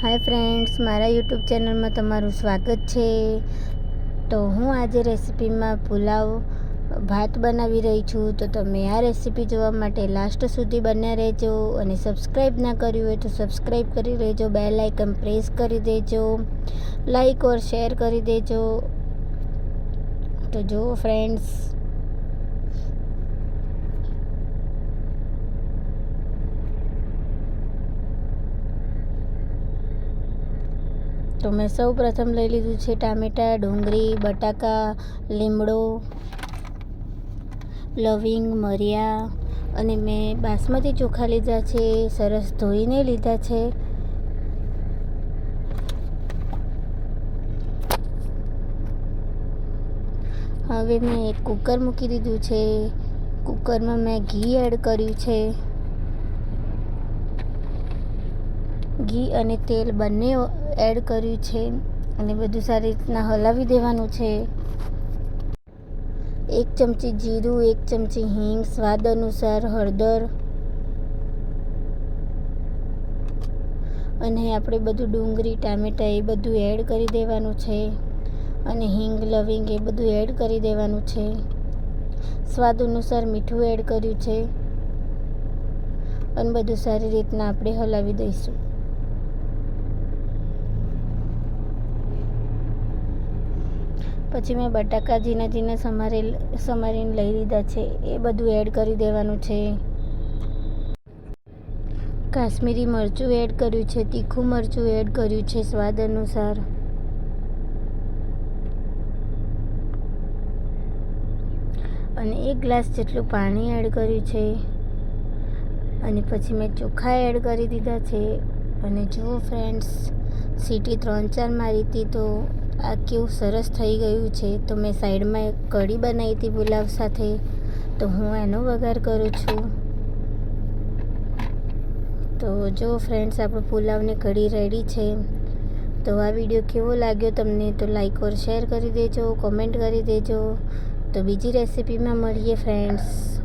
Hi friends, મારા YouTube ચેનલમાં તમારું સ્વાગત છે. તો હું આજે રેસિપીમાં પુલાવ, ભાત બનાવી રહી છું. તો તમે આ રેસિપી જોવા માટે લાસ્ટ સુધી બન્યા રહેજો અને સબસ્ક્રાઈબ ના કર્યું હોય તો સબસ્ક્રાઈબ કરી લેજો બેલ આઇકન પ્રેસ કરી દેજો લાઈક ઓર શેર કરી દેજો. તો જુઓ ફ્રેન્ડ્સ તો મેં સૌ પ્રથમ લઈ લીધું છે ટામેટાં, ડુંગળી, બટાકા, લીમડો, લવિંગ, મરિયા અને મેં બાસમતી ચોખા લીધા છે, સરસ ધોઈને લીધા છે. હવે મેં એક કુકર મૂકી દીધું છે. કુકરમાં મેં ઘી એડ કર્યું છે. ઘી અને તેલ બંને એડ કર્યું છે અને બધું સારી રીતના હલાવી દેવાનું છે. એક ચમચી જીરું, એક ચમચી હિંગ, સ્વાદ અનુસાર હળદર અને આપણે બધું ડુંગળી, ટામેટાં એ બધું એડ કરી દેવાનું છે અને હિંગ, લવિંગ એ બધું એડ કરી દેવાનું છે. સ્વાદ અનુસાર મીઠું એડ કર્યું છે અને બધું સારી રીતના આપણે હલાવી દઈશું. પછી મેં બટાકા ઝીણા ઝીણા સમારે સમારીને લઈ લીધા છે. એ બધું એડ કરી દેવાનું છે. કાશ્મીરી મરચું એડ કર્યું છે, તીખું મરચું એડ કર્યું છે સ્વાદ અનુસાર. અને એક ગ્લાસ જેટલું પાણી એડ કર્યું છે. અને પછી મેં ચોખા એડ કરી દીધા છે. અને જુઓ ફ્રેન્ડ્સ સીટી ત્રણ ચાર મારી હતી તો આ કેવું સરસ થઈ ગયું છે. તો મેં સાઈડમાં એક કઢી બનાવી હતી પુલાવ સાથે. તો હું એનો વઘાર કરું છું. તો જો ફ્રેન્ડ્સ આપણો પુલાવની કઢી રેડી છે. તો આ વીડિયો કેવો લાગ્યો તમને તો લાઈક ઓર શેર કરી દેજો કોમેન્ટ કરી દેજો. તો બીજી રેસિપીમાં મળીએ ફ્રેન્ડ્સ